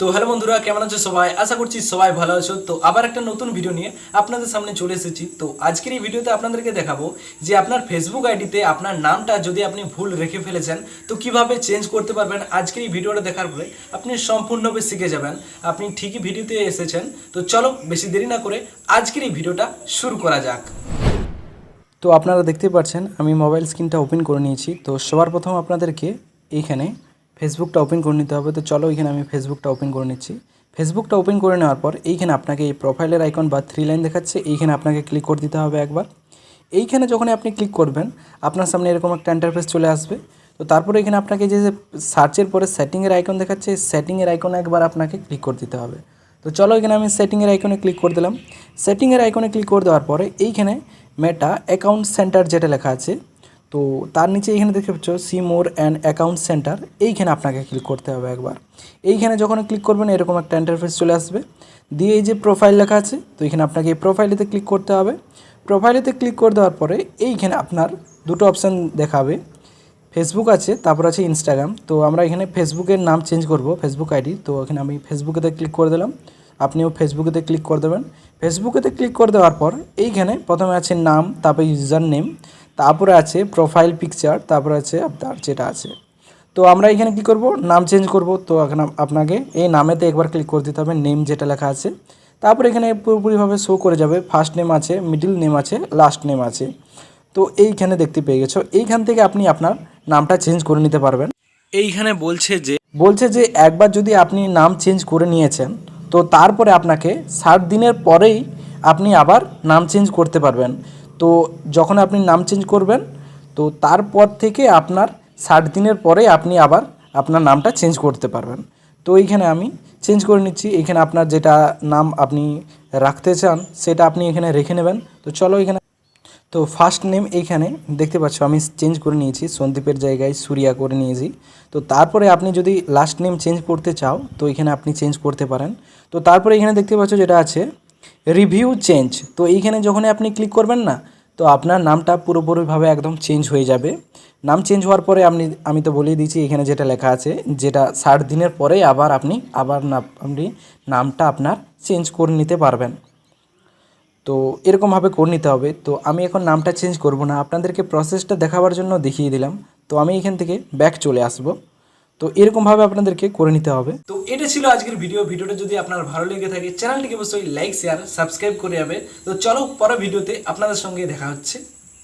তো হ্যালো বন্ধুরা, কেমন আছো সবাই? আশা করছি সবাই ভালো আছো। তো আবার একটা নতুন ভিডিও নিয়ে আপনাদের সামনে চলে এসেছি। তো আজকের এই ভিডিওতে আপনাদেরকে দেখাবো যে আপনার ফেসবুক আইডিতে আপনার নামটা যদি আপনি ভুল রেখে ফেলেছেন, তো কীভাবে চেঞ্জ করতে পারবেন আজকের এই ভিডিওটা দেখার পরে আপনি সম্পূর্ণভাবে শিখে যাবেন। আপনি ঠিকই ভিডিওতে এসেছেন। তো চলো বেশি দেরি না করে আজকের এই ভিডিওটা শুরু করা যাক। তো আপনারা দেখতে পাচ্ছেন, আমি মোবাইল স্ক্রিনটা ওপেন করে নিয়েছি। তো সবার প্রথম আপনাদেরকে এইখানে ফেসবুকটা ওপেন করে নিতে হবে। তো চলো এখানে আমি ফেসবুকটা ওপেন করে নিচ্ছি। ফেসবুকটা ওপেন করে নেওয়ার পর এইখানে আপনাকে এই প্রোফাইলের আইকন বা থ্রি লাইন দেখাচ্ছে। এইখানে আপনাকে ক্লিক করে দিতে হবে একবার। এইখানে যখন আপনি ক্লিক করবেন, আপনার সামনে এরকম একটা ইন্টারফেস চলে আসবে। তো তারপরে এখানে আপনাকে যে সার্চের পরে সেটিংয়ের আইকন দেখাচ্ছে সেটিংয়ের আইকনে একবার আপনাকে ক্লিক করে দিতে হবে। তো চলো এখানে আমি সেটিংয়ের আইকনে ক্লিক করে দিলাম। সেটিংয়ের আইকনে ক্লিক করে দেওয়ার পরে এইখানে মেটা অ্যাকাউন্ট সেন্টার যেটা লেখা আছে তো তার নিচে এইখানে দেখতে পাচ্ছ see more and account centre. এইখানে আপনাকে ক্লিক করতে হবে একবার। এইখানে যখন ক্লিক করবেন, এরকম একটা ইন্টারফেস চলে আসবে। দিয়ে এই যে প্রোফাইল লেখা আছে, তো এখানে আপনাকে এই প্রোফাইলেতে ক্লিক করতে হবে। প্রোফাইলেতে ক্লিক করে দেওয়ার পরে এইখানে আপনার দুটো অপশান দেখাবে। ফেসবুক আছে, তারপর আছে ইনস্টাগ্রাম তো আমরা এখানে ফেসবুকের নাম চেঞ্জ করব ফেসবুক আইডি তো এখানে আমি ফেসবুকেতে ক্লিক করে দিলাম। আপনিও ফেসবুকেতে ক্লিক করে দেবেন। ফেসবুকেতে ক্লিক করে দেওয়ার পর এইখানে প্রথমে আছে নাম, তারপরে ইউজার নেম তারপরে আছে প্রোফাইল পিকচার তারপরে আছে আপনার যেটা আছে। তো আমরা এখানে কি করব? নাম চেঞ্জ করব। তো এখন আপনাকে এই নামেতে একবার ক্লিক করে দিতে হবে নেম যেটা লেখা আছে। তারপর এখানে পুরোপুরিভাবে শো করে যাবে। ফার্স্ট নেম আছে মিডল নেম আছে লাস্ট নেম আছে। তো এইখানে দেখতে পেয়ে গেছো। এইখান থেকে আপনি আপনার নামটা চেঞ্জ করে নিতে পারবেন। এইখানে বলছে যে বলছে যে একবার যদি আপনি নাম চেঞ্জ করে নিয়েছেন তো তারপরে আপনাকে ষাট দিনের পরেই আপনি আবার নাম চেঞ্জ করতে পারবেন। তো যখন আপনি নাম চেঞ্জ করবেন, তো তারপর থেকে আপনার ষাট দিনের পরে আপনি আবার আপনার নামটা চেঞ্জ করতে পারবেন। তো এইখানে আমি চেঞ্জ করে নিচ্ছি। এখানে আপনার যেটা নাম আপনি রাখতে চান, সেটা আপনি এখানে রেখে নেবেন। তো চলো এখানে, তো ফার্স্ট নেম এইখানে দেখতে পাচ্ছ, আমি চেঞ্জ করে নিয়েছি। সন্দীপের জায়গায় সুরিয়া করে নিয়েছি। তো তারপরে আপনি যদি লাস্ট নেম চেঞ্জ করতে চাও, তো এখানে আপনি চেঞ্জ করতে পারেন। তো তারপরে এখানে দেখতে পাচ্ছ যেটা আছে রিভিউ চেঞ্জ তো এইখানে যখন আপনি ক্লিক করবেন না তো আপনার নামটা পুরোপুরিভাবে একদম চেঞ্জ হয়ে যাবে। নাম চেঞ্জ হওয়ার পরে আপনি, আমি তো বলেই দিয়েছি, এখানে যেটা লেখা আছে, যেটা ষাট দিনের পরে আবার আপনি, আবার না আপনি নামটা আপনার চেঞ্জ করে নিতে পারবেন। তো এরকমভাবে করে নিতে হবে। তো আমি এখন নামটা চেঞ্জ করব না। আপনাদেরকে প্রসেসটা দেখাবার জন্য দেখিয়ে দিলাম। তো আমি এখান থেকে ব্যাক চলে আসব। তো এরকমভাবে আপনাদেরকে করে নিতে হবে। তো এটা ছিল আজকের ভিডিও ভিডিওটা যদি আপনার ভালো লেগে থাকে চ্যানেলটিকে অবশ্যই লাইক শেয়ার সাবস্ক্রাইব করে যাবে। তো চলো পরের ভিডিওতে আপনাদের সঙ্গে দেখা হচ্ছে।